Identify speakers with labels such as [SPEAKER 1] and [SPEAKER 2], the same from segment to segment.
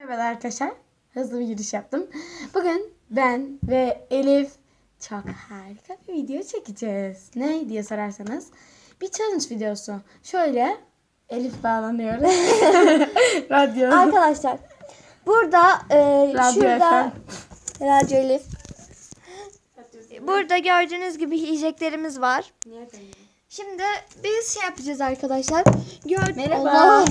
[SPEAKER 1] Merhaba arkadaşlar. Hızlı bir giriş yaptım. Bugün ben ve Elif çok harika bir video çekeceğiz. Ne diye sorarsanız bir challenge videosu. Şöyle Elif bağlanıyor. Radyo.
[SPEAKER 2] Arkadaşlar burada e,
[SPEAKER 1] Radyo
[SPEAKER 2] şurada
[SPEAKER 1] FM.
[SPEAKER 2] Radyo Elif. Burada gördüğünüz gibi yiyeceklerimiz var. Şimdi biz şey yapacağız arkadaşlar. Gör
[SPEAKER 1] Merhaba.
[SPEAKER 2] Allah.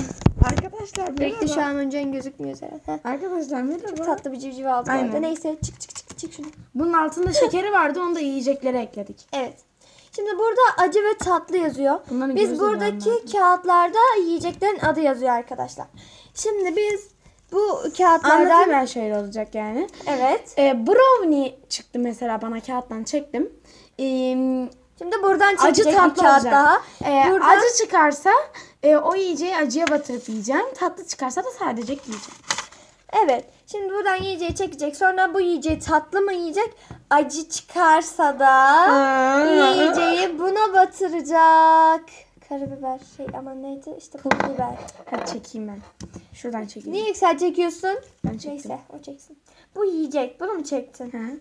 [SPEAKER 1] Arkadaşlar
[SPEAKER 2] Bekle şu
[SPEAKER 1] merhaba.
[SPEAKER 2] an önce gözükmüyor zaten. Heh.
[SPEAKER 1] Arkadaşlar merhaba.
[SPEAKER 2] Tatlı bir civciv aldım
[SPEAKER 1] Aynen.
[SPEAKER 2] orada. Neyse çık çık çık çık şunu.
[SPEAKER 1] Bunun altında şekeri vardı onu da yiyeceklere ekledik.
[SPEAKER 2] Evet. Şimdi burada acı ve tatlı yazıyor.
[SPEAKER 1] Bunların
[SPEAKER 2] biz buradaki
[SPEAKER 1] var
[SPEAKER 2] kağıtlarda yiyeceklerin adı yazıyor arkadaşlar. Şimdi biz bu kağıtlardan
[SPEAKER 1] Anlatayım ben şöyle olacak yani.
[SPEAKER 2] evet.
[SPEAKER 1] Ee, brownie çıktı mesela bana kağıttan çektim. Ee,
[SPEAKER 2] Şimdi buradan
[SPEAKER 1] acı
[SPEAKER 2] çekecek bir
[SPEAKER 1] tatlı
[SPEAKER 2] kağıt
[SPEAKER 1] olacak.
[SPEAKER 2] daha.
[SPEAKER 1] Ee,
[SPEAKER 2] Buradan-
[SPEAKER 1] Acı çıkarsa e, o yiyeceği acıya batırıp yiyeceğim. Tatlı çıkarsa da sadece yiyeceğim.
[SPEAKER 2] Evet. Şimdi buradan yiyeceği çekecek. Sonra bu yiyeceği tatlı mı yiyecek? Acı çıkarsa da yiyeceği buna batıracak. Karabiber şey ama neydi? İşte pul biber.
[SPEAKER 1] Hadi çekeyim ben. Şuradan çekeyim.
[SPEAKER 2] Niye yüksel çekiyorsun?
[SPEAKER 1] Ben çektim.
[SPEAKER 2] Neyse o çeksin. Bu yiyecek. Bunu mu çektin?
[SPEAKER 1] Hı.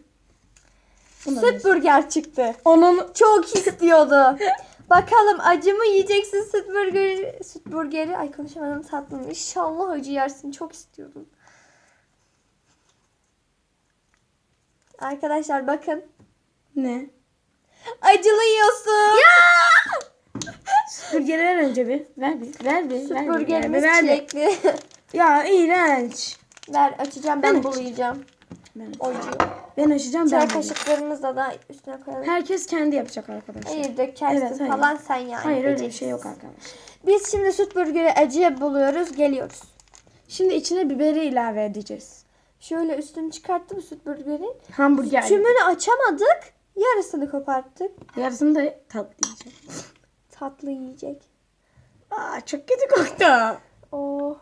[SPEAKER 2] Süt burger çıktı.
[SPEAKER 1] Onun
[SPEAKER 2] Çok istiyordu. Bakalım acı mı yiyeceksin süt burgeri? Süt burgeri. Ay konuşamadım tatlım. İnşallah acı yersin. Çok istiyordum. Arkadaşlar bakın.
[SPEAKER 1] ne?
[SPEAKER 2] Acılı yiyorsun.
[SPEAKER 1] Süpürgeri ver önce bir. Ver bir. Ver bir.
[SPEAKER 2] Süt burgerimiz
[SPEAKER 1] ver bir.
[SPEAKER 2] çilekli.
[SPEAKER 1] Ya iğrenç.
[SPEAKER 2] Ver açacağım ben
[SPEAKER 1] Ben
[SPEAKER 2] bulayacağım.
[SPEAKER 1] Ben,
[SPEAKER 2] Ocu.
[SPEAKER 1] ben açacağım
[SPEAKER 2] Çay
[SPEAKER 1] ben. bulayım.
[SPEAKER 2] kaşıklarımızı da üstüne koyalım.
[SPEAKER 1] Herkes kendi yapacak arkadaşlar.
[SPEAKER 2] Hayır dökersin
[SPEAKER 1] Evet, hayır.
[SPEAKER 2] falan sen yani.
[SPEAKER 1] Hayır öyle bir şey yok arkadaşlar.
[SPEAKER 2] Biz şimdi süt burgeri acıya buluyoruz. Geliyoruz.
[SPEAKER 1] Şimdi içine biberi ilave edeceğiz.
[SPEAKER 2] Şöyle üstünü çıkarttım süt burgerin.
[SPEAKER 1] Hamburger.
[SPEAKER 2] Tümünü açamadık. Yarısını koparttık.
[SPEAKER 1] Yarısını da tatlı yiyeceğim.
[SPEAKER 2] Tatlı yiyecek.
[SPEAKER 1] Aa çok kötü koktu.
[SPEAKER 2] Oh.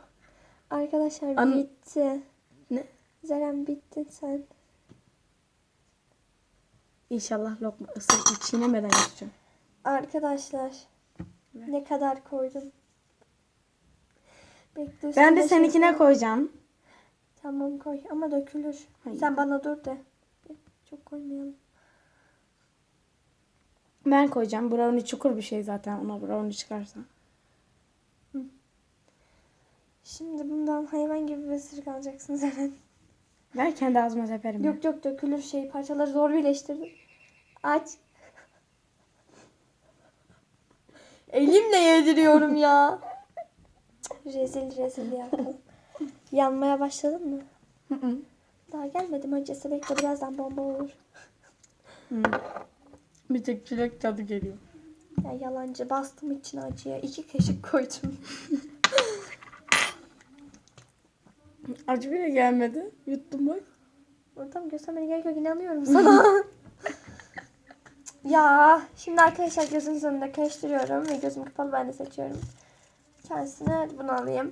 [SPEAKER 2] Arkadaşlar
[SPEAKER 1] An-
[SPEAKER 2] bitti. Zeren bittin sen.
[SPEAKER 1] İnşallah lokma ısır çiğnemeden yapacağım.
[SPEAKER 2] Arkadaşlar. Ne kadar koydum. Bekle
[SPEAKER 1] Ben de
[SPEAKER 2] şey
[SPEAKER 1] seninkine
[SPEAKER 2] koy.
[SPEAKER 1] koyacağım.
[SPEAKER 2] Tamam koy ama dökülür.
[SPEAKER 1] Hayır.
[SPEAKER 2] Sen bana dur de. Çok koymayalım.
[SPEAKER 1] Ben koyacağım. Brownie çukur bir şey zaten. Ona brownie çıkarsa.
[SPEAKER 2] Şimdi bundan hayvan gibi bir ısırık alacaksın Zeren.
[SPEAKER 1] Ver kendi ağzıma teperim.
[SPEAKER 2] Yok yok dökülür şey parçaları zor birleştirdim. Aç. Elimle yediriyorum ya. rezil rezil yaptım. Yanmaya başladın mı? Daha gelmedim acısı bekle birazdan bomba olur.
[SPEAKER 1] Hı. Bir tek çilek tadı geliyor.
[SPEAKER 2] Ya yalancı bastım içine acıya. iki kaşık koydum.
[SPEAKER 1] Acı bile gelmedi. Yuttum bak.
[SPEAKER 2] Oradan göstermene gerek yok inanıyorum sana. ya şimdi arkadaşlar gözünüzün önünde karıştırıyorum ve gözüm kapalı ben de seçiyorum. Kendisine bunu alayım.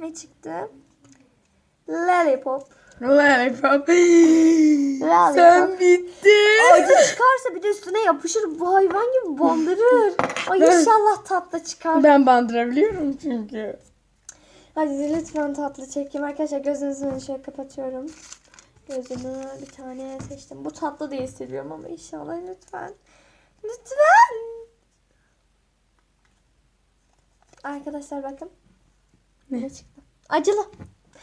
[SPEAKER 2] Ne çıktı? Lollipop.
[SPEAKER 1] Lollipop.
[SPEAKER 2] Lollipop.
[SPEAKER 1] Sen bittin.
[SPEAKER 2] Acı çıkarsa bir de üstüne yapışır. Bu hayvan gibi bandırır. Ay inşallah tatlı çıkar.
[SPEAKER 1] Ben bandırabiliyorum çünkü.
[SPEAKER 2] Hadi lütfen tatlı çekeyim. Arkadaşlar gözünüzün önünü şöyle kapatıyorum. Gözümü bir tane seçtim. Bu tatlı diye hissediyorum ama inşallah lütfen. Lütfen. Arkadaşlar bakın.
[SPEAKER 1] Ne?
[SPEAKER 2] Ne çıktı? Acılı.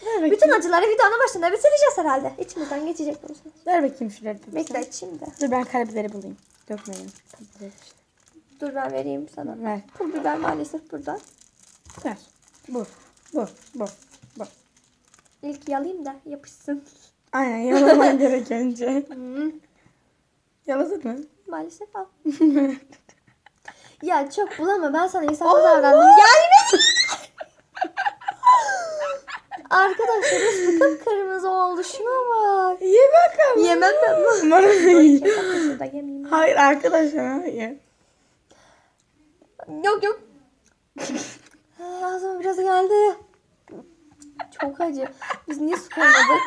[SPEAKER 1] Ver.
[SPEAKER 2] Bütün acıları videonun başında bitireceğiz herhalde. İçimizden geçecek bu.
[SPEAKER 1] Ver bakayım şuraya.
[SPEAKER 2] Bekle açayım da.
[SPEAKER 1] Dur ben karabiberi bulayım. Dökmeyin. Tatlı işte.
[SPEAKER 2] Dur ben vereyim sana.
[SPEAKER 1] Ver.
[SPEAKER 2] Pul biber maalesef burada.
[SPEAKER 1] Ver. Bu. Bu. Bu. Bu.
[SPEAKER 2] İlk yalayayım da yapışsın.
[SPEAKER 1] Aynen yalaman gerek önce.
[SPEAKER 2] Hmm,
[SPEAKER 1] Yaladın mı?
[SPEAKER 2] maalesef al. Ya çok bulama ben sana insaflı davrandım. Gelmedi. Arkadaşlar üstü kıpkırmızı oldu. Şuna bak.
[SPEAKER 1] Ye bakalım.
[SPEAKER 2] Yemem ben bunu. Yemeyeyim.
[SPEAKER 1] Hayır arkadaşlar hayır.
[SPEAKER 2] Yok yok. Ağzıma biraz geldi. Çok acı. Biz niye su koymadık?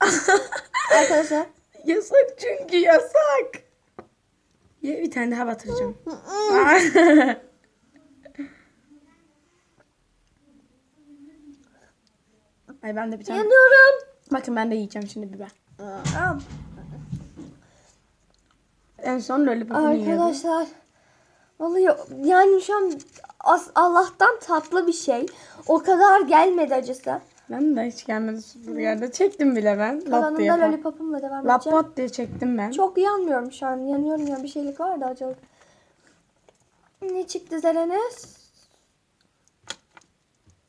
[SPEAKER 2] Arkadaşlar.
[SPEAKER 1] Yasak çünkü yasak. Ye bir tane daha batıracağım. Ay ben de bir tane.
[SPEAKER 2] Yanıyorum.
[SPEAKER 1] Bakın ben de yiyeceğim şimdi biber.
[SPEAKER 2] Aa,
[SPEAKER 1] En son lollipopunu yiyorum.
[SPEAKER 2] Arkadaşlar. Vallahi yani şu an as- Allah'tan tatlı bir şey. O kadar gelmedi acısı.
[SPEAKER 1] Ben de hiç gelmedi sıfır geldi. Çektim bile ben. Lap diye.
[SPEAKER 2] Kalanında
[SPEAKER 1] falan.
[SPEAKER 2] lollipopumla devam edeceğim.
[SPEAKER 1] Lap diye çektim ben.
[SPEAKER 2] Çok yanmıyorum şu an. Yanıyorum ya bir şeylik var da acılık. Ne çıktı Zerenes?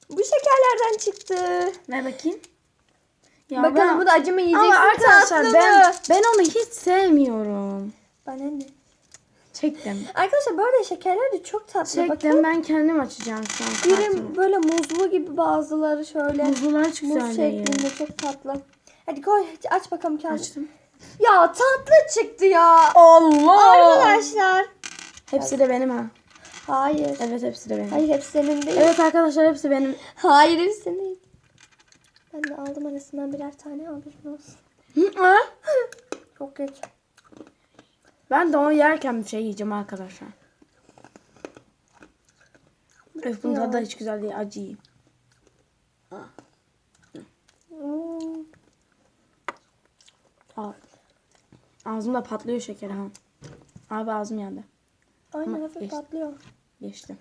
[SPEAKER 2] Bu şekerlerden çıktı.
[SPEAKER 1] Ver bakayım. Ya
[SPEAKER 2] Bakalım
[SPEAKER 1] ben-
[SPEAKER 2] bu da acı mı yiyeceksin
[SPEAKER 1] Ama arkadaşlar
[SPEAKER 2] tatlı
[SPEAKER 1] ben,
[SPEAKER 2] mı?
[SPEAKER 1] ben onu hiç sevmiyorum.
[SPEAKER 2] Bana ne?
[SPEAKER 1] Çektim.
[SPEAKER 2] Arkadaşlar arada şekerler de çok tatlı.
[SPEAKER 1] Çektim
[SPEAKER 2] Bakın.
[SPEAKER 1] ben kendim açacağım şu an.
[SPEAKER 2] Biri
[SPEAKER 1] kartımı.
[SPEAKER 2] böyle muzlu gibi bazıları şöyle.
[SPEAKER 1] Muzlular hiç
[SPEAKER 2] Muz
[SPEAKER 1] güzel değil.
[SPEAKER 2] şeklinde çok tatlı. Hadi koy aç bakalım kağıdı.
[SPEAKER 1] Açtım.
[SPEAKER 2] Ya tatlı çıktı ya.
[SPEAKER 1] Allah!
[SPEAKER 2] Arkadaşlar.
[SPEAKER 1] Hepsi de benim ha.
[SPEAKER 2] Hayır.
[SPEAKER 1] Evet hepsi de benim.
[SPEAKER 2] Hayır hepsi senin değil.
[SPEAKER 1] Evet arkadaşlar hepsi benim.
[SPEAKER 2] Hayır hepsi senin değil. Ben de aldım arasından birer tane haberin olsun. Çok geç.
[SPEAKER 1] Ben de onu yerken bir şey yiyeceğim arkadaşlar. Öf bunun tadı hiç güzel değil. Acı yiyeyim. Ağzımda patlıyor şeker ha. Abi ağzım yandı.
[SPEAKER 2] Aynen hafif patlıyor.
[SPEAKER 1] Geçti.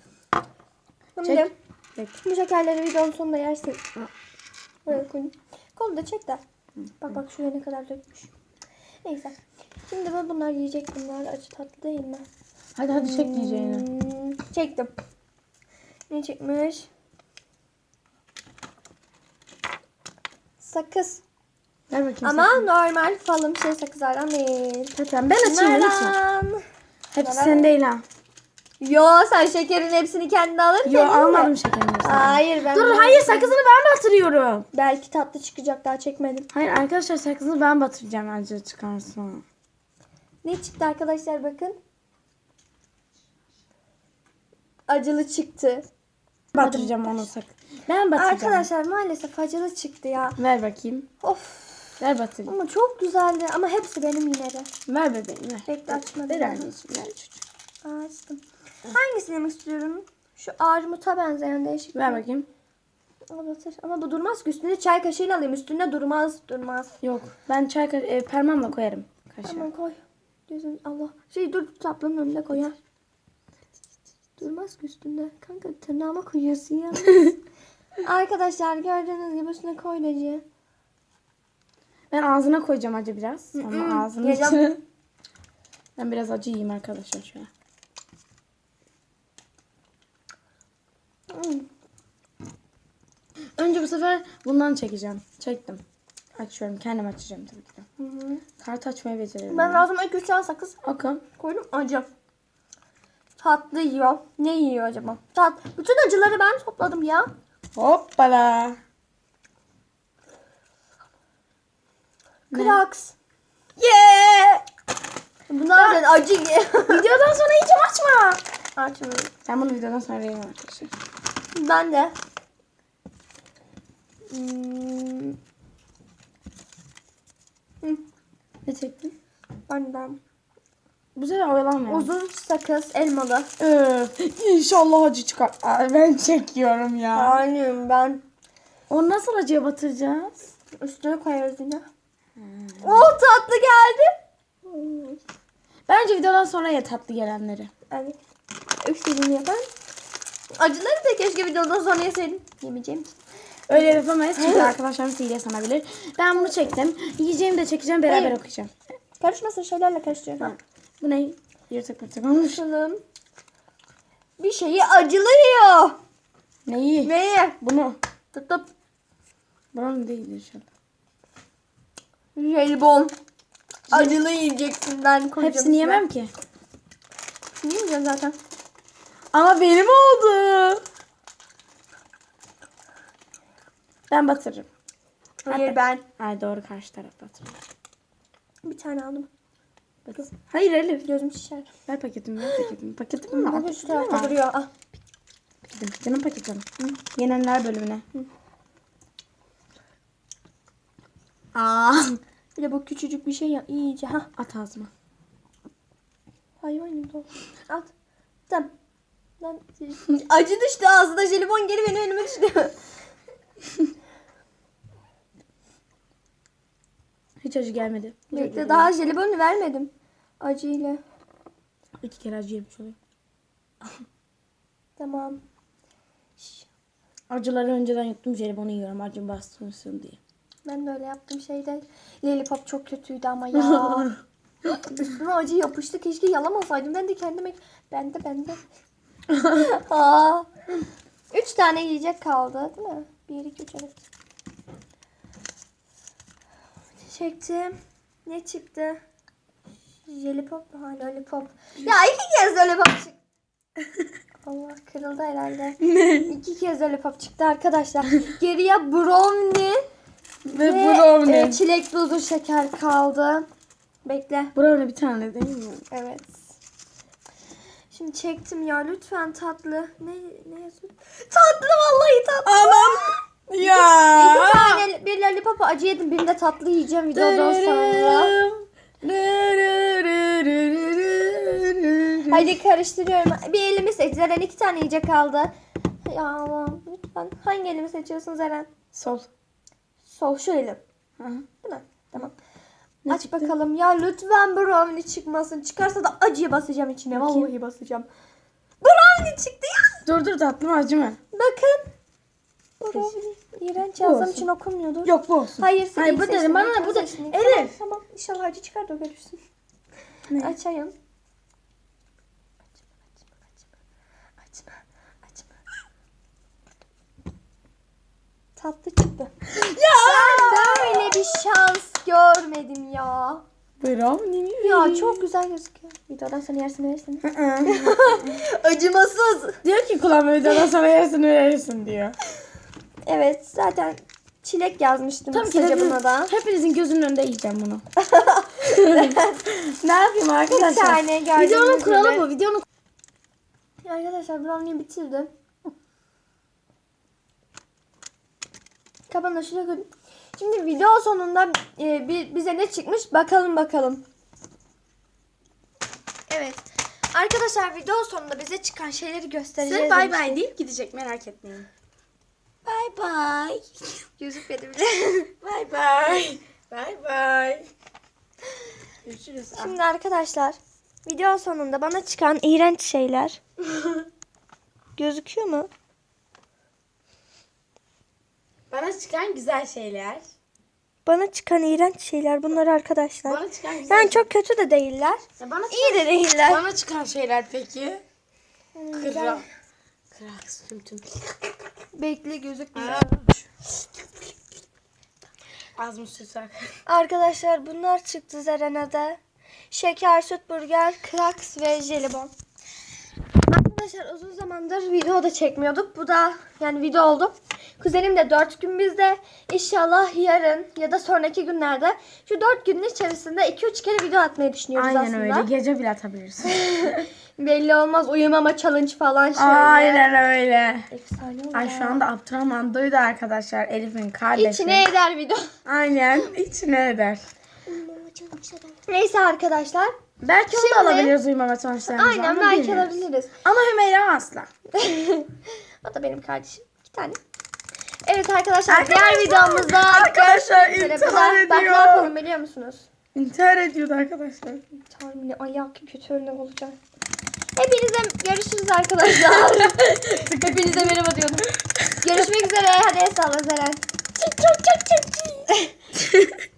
[SPEAKER 1] Çek. Çek.
[SPEAKER 2] bu şekerleri videonun sonunda yersin. Koyayım. Kolu da çek de. Bak bak şuraya ne kadar dökmüş. Neyse. Şimdi ben bunlar yiyecek bunlar. Acı tatlı değil mi?
[SPEAKER 1] Hadi hadi çek yiyeceğini.
[SPEAKER 2] Hmm, çektim. Ne çekmiş? Sakız.
[SPEAKER 1] Ver bakayım.
[SPEAKER 2] Ama
[SPEAKER 1] sakın.
[SPEAKER 2] normal falım şey sakızlardan değil.
[SPEAKER 1] Lütfen ben açayım lütfen.
[SPEAKER 2] Bunlardan.
[SPEAKER 1] Hepsi sen değil ha.
[SPEAKER 2] Yo sen şekerin hepsini kendine alırken
[SPEAKER 1] Yo
[SPEAKER 2] değil mi?
[SPEAKER 1] almadım şekerini.
[SPEAKER 2] Hayır ben
[SPEAKER 1] Dur
[SPEAKER 2] ben-
[SPEAKER 1] hayır sakızını ben batırıyorum.
[SPEAKER 2] Belki tatlı çıkacak daha çekmedim.
[SPEAKER 1] Hayır arkadaşlar sakızını ben batıracağım acı çıkarsa.
[SPEAKER 2] Ne çıktı arkadaşlar bakın. Acılı çıktı.
[SPEAKER 1] Batıracağım onu sak. Ben batıracağım.
[SPEAKER 2] Arkadaşlar maalesef acılı çıktı ya.
[SPEAKER 1] Ver bakayım.
[SPEAKER 2] Of.
[SPEAKER 1] Ver batırayım.
[SPEAKER 2] Ama çok güzeldi ama hepsi benim yine de.
[SPEAKER 1] Ver bebeğim ver.
[SPEAKER 2] Bekle açmadım.
[SPEAKER 1] Ver anneciğim ver çocuğum.
[SPEAKER 2] Açtım. Hangisini yemek istiyorum? Şu armuta benzeyen değişik.
[SPEAKER 1] Ver bakayım.
[SPEAKER 2] Batır. Ama bu durmaz ki. Üstüne çay kaşığıyla alayım. Üstünde durmaz. Durmaz.
[SPEAKER 1] Yok ben çay ka- e, parmağımla koyarım. Kaşığı.
[SPEAKER 2] Tamam koy. Gözün Allah. Şey dur tablonun önüne koy ya. Durmaz ki üstünde. Kanka tırnağıma koyuyorsun ya. Arkadaşlar gördüğünüz gibi üstüne koy Leci.
[SPEAKER 1] Ben ağzına koyacağım acı biraz. Ağzının
[SPEAKER 2] yiyeceğim.
[SPEAKER 1] içine. Ben biraz acı yiyeyim arkadaşlar an.
[SPEAKER 2] Hmm.
[SPEAKER 1] Önce bu sefer bundan çekeceğim. Çektim. Açıyorum. Kendim açacağım tabii ki.
[SPEAKER 2] Hı hı.
[SPEAKER 1] Kart açmayı beceriyorum.
[SPEAKER 2] Ben ağzıma 2-3 tane sakız
[SPEAKER 1] Bakın.
[SPEAKER 2] koydum acı. Tatlı yiyor. Ne yiyor acaba? Tat. Bütün acıları ben topladım ya.
[SPEAKER 1] Hoppala. Ne?
[SPEAKER 2] Kraks.
[SPEAKER 1] Yeah!
[SPEAKER 2] Bunlar da acı.
[SPEAKER 1] Videodan sonra yiyeceğim açma.
[SPEAKER 2] Açmıyorum.
[SPEAKER 1] Ben bunu videodan sonra yiyeyim arkadaşlar.
[SPEAKER 2] Ben de. Hmm. Hı,
[SPEAKER 1] Ne çektin?
[SPEAKER 2] Ben de.
[SPEAKER 1] Bu sefer oyalanmıyor.
[SPEAKER 2] Uzun sakız elmalı.
[SPEAKER 1] Öf, İnşallah acı çıkar. Ben çekiyorum ya.
[SPEAKER 2] Aynen ben.
[SPEAKER 1] Onu nasıl acıya batıracağız?
[SPEAKER 2] Üstüne koyarız yine. Oh tatlı geldi.
[SPEAKER 1] Bence videodan sonra ye tatlı gelenleri.
[SPEAKER 2] Evet. Üç dilim yapan. Acıları da keşke videodan sonra yeseydim. Yemeyeceğim.
[SPEAKER 1] Öyle yapamayız çünkü arkadaşlarımız hile sanabilir. Ben bunu çektim. Yiyeceğimi de çekeceğim beraber
[SPEAKER 2] Hayır.
[SPEAKER 1] okuyacağım.
[SPEAKER 2] Karışmasın şeylerle karıştırıyorum.
[SPEAKER 1] Bu ne? Yırtık pırtık olmuş.
[SPEAKER 2] Bakalım. Bir şeyi acılıyor.
[SPEAKER 1] Neyi?
[SPEAKER 2] Neyi?
[SPEAKER 1] Bunu.
[SPEAKER 2] Tutup
[SPEAKER 1] Buranın değil inşallah.
[SPEAKER 2] jelibon. Acılı yiyeceksin ben koyacağım.
[SPEAKER 1] Hepsini
[SPEAKER 2] üstüne.
[SPEAKER 1] yemem ki.
[SPEAKER 2] Yemeyeceğim zaten.
[SPEAKER 1] Ama benim oldu. Ben batırırım.
[SPEAKER 2] Hayır ben.
[SPEAKER 1] Ay doğru karşı taraf batırır.
[SPEAKER 2] Bir tane aldım.
[SPEAKER 1] Batır. Hayır Elif.
[SPEAKER 2] Gözüm şişer.
[SPEAKER 1] Ver paketimi ver paketimi. Paketimi mi?
[SPEAKER 2] Bakın şu tarafta duruyor. Ah.
[SPEAKER 1] Paketim. Canım paketim. Yenenler bölümüne. Aa.
[SPEAKER 2] Bir de bu küçücük bir şey ya iyice. Ha.
[SPEAKER 1] At ağzıma.
[SPEAKER 2] Hayvan gibi. At. Tamam. Lan, acı düştü ağzına jelibon geri benim önüme düştü.
[SPEAKER 1] Hiç acı gelmedi.
[SPEAKER 2] Bekle daha jelibonu vermedim. Acıyla.
[SPEAKER 1] İki kere acı yemiş oluyor.
[SPEAKER 2] Tamam.
[SPEAKER 1] Acıları önceden yuttum jelibonu yiyorum acı bastırmasın diye.
[SPEAKER 2] Ben de öyle yaptım şeyde. Lollipop çok kötüydü ama ya. Üstüne acı yapıştı. Keşke yalamasaydım. Ben de kendime... Ben de ben de. Aa. Üç tane yiyecek kaldı değil mi? Bir, iki, üç, evet. Çektim. Ne çıktı? Jelipop mu? Ha lollipop. Ya iki kez lollipop çıktı. Allah kırıldı herhalde. İki kez lollipop çıktı arkadaşlar. Geriye brownie
[SPEAKER 1] Ve
[SPEAKER 2] ve
[SPEAKER 1] brownie.
[SPEAKER 2] e, çilek buzlu şeker kaldı. Bekle.
[SPEAKER 1] brownie bir tane değil mi?
[SPEAKER 2] Evet. Şimdi çektim ya lütfen tatlı. Ne ne yazıyor? Tatlı vallahi tatlı.
[SPEAKER 1] Anam. Ya.
[SPEAKER 2] İki tane bir lollipop acı yedim. Birini de tatlı yiyeceğim videodan sonra. Hadi karıştırıyorum. Bir elimi seç. Zeren iki tane yiyecek kaldı. Ya Allah'ım lütfen. Hangi elimi seçiyorsun Zeren?
[SPEAKER 1] Sol.
[SPEAKER 2] Sol şu elim.
[SPEAKER 1] Hı hı.
[SPEAKER 2] Mi? Tamam. Aç
[SPEAKER 1] çıktı?
[SPEAKER 2] bakalım. Ya lütfen brownie çıkmasın. Çıkarsa da acıya basacağım içine.
[SPEAKER 1] Bakayım.
[SPEAKER 2] Vallahi basacağım. Brownie çıktı ya.
[SPEAKER 1] Dur dur tatlı mı acı mı?
[SPEAKER 2] Bakın. Brownie. İğrenç
[SPEAKER 1] Bu
[SPEAKER 2] yazdığım için okunmuyordur.
[SPEAKER 1] Yok bu olsun.
[SPEAKER 2] Hayır, sen
[SPEAKER 1] Hayır bu dedim bana bu da. Elif.
[SPEAKER 2] Tamam, tamam. İnşallah acı çıkar da görürsün.
[SPEAKER 1] Ne?
[SPEAKER 2] Açayım. Açma, açma, açma, açma. Tatlı çıktı. Ya! Ben böyle bir şans görmedim ya.
[SPEAKER 1] Brownie?
[SPEAKER 2] Ya çok güzel gözüküyor. Videodan sonra yersini verirsin. Acımasız.
[SPEAKER 1] diyor ki kullanma videodan sonra yersin verirsin diyor.
[SPEAKER 2] Evet zaten çilek yazmıştım
[SPEAKER 1] Tabii ki
[SPEAKER 2] kısaca
[SPEAKER 1] de
[SPEAKER 2] buna da.
[SPEAKER 1] hepinizin gözünün önünde yiyeceğim bunu. ne yapayım
[SPEAKER 2] Bir
[SPEAKER 1] arkadaşlar?
[SPEAKER 2] tane gördüğünüz
[SPEAKER 1] Videonun kuralı
[SPEAKER 2] gibi.
[SPEAKER 1] bu. Videonun
[SPEAKER 2] Arkadaşlar brownie'yi bitirdim. Kapanı şuraya koydum. Şimdi video sonunda e, bir, bize ne çıkmış bakalım bakalım. Evet. Arkadaşlar video sonunda bize çıkan şeyleri göstereceğiz.
[SPEAKER 1] Size bay bay deyip gidecek merak etmeyin.
[SPEAKER 2] Bay bay. Gözükmedi bile.
[SPEAKER 1] Bay bay. Bay bay. Görüşürüz.
[SPEAKER 2] Şimdi arkadaşlar video sonunda bana çıkan iğrenç şeyler. Gözüküyor mu?
[SPEAKER 1] Bana çıkan güzel şeyler.
[SPEAKER 2] Bana çıkan iğrenç şeyler bunlar arkadaşlar.
[SPEAKER 1] Bana çıkan güzel
[SPEAKER 2] Yani çok kötü de değiller.
[SPEAKER 1] Ya bana
[SPEAKER 2] İyi de değiller.
[SPEAKER 1] Bana çıkan şeyler peki? Kıra. Kırak tüm tüm.
[SPEAKER 2] Bekle gözükmüyor.
[SPEAKER 1] Az mı susak?
[SPEAKER 2] Arkadaşlar bunlar çıktı Zerena'da. Şeker, süt burger, kraks ve jelibon. Arkadaşlar uzun zamandır video da çekmiyorduk. Bu da yani video oldu. Kuzenim de 4 gün bizde. İnşallah yarın ya da sonraki günlerde şu 4 günün içerisinde 2-3 kere video atmayı düşünüyoruz
[SPEAKER 1] Aynen
[SPEAKER 2] aslında.
[SPEAKER 1] öyle. Gece bile atabilirsin.
[SPEAKER 2] Belli olmaz uyumama challenge falan şöyle.
[SPEAKER 1] Aynen öyle.
[SPEAKER 2] Efsane olur
[SPEAKER 1] Ay şu anda Abdurrahman duydu arkadaşlar Elif'in kardeşi.
[SPEAKER 2] İçine eder video.
[SPEAKER 1] Aynen içine eder.
[SPEAKER 2] Neyse arkadaşlar.
[SPEAKER 1] Belki onu
[SPEAKER 2] Şimdi-
[SPEAKER 1] da alabiliriz uyumama sonuçlarımızı.
[SPEAKER 2] Aynen belki
[SPEAKER 1] bilmiyoruz.
[SPEAKER 2] alabiliriz.
[SPEAKER 1] Ama Hümeyra asla.
[SPEAKER 2] o da benim kardeşim. İki tane. Evet arkadaşlar,
[SPEAKER 1] Arkadaşlar,
[SPEAKER 2] diğer videomuzda
[SPEAKER 1] arkadaşlar, intihar
[SPEAKER 2] bak- Bak ne
[SPEAKER 1] ediyor.
[SPEAKER 2] yapalım biliyor musunuz?
[SPEAKER 1] İntihar ediyordu arkadaşlar.
[SPEAKER 2] Tahmini ayak kötü örnek olacak. Hepinize görüşürüz arkadaşlar. Hepinize merhaba diyorum. Görüşmek üzere. Hadi el salla Zeren. Çık çık çık.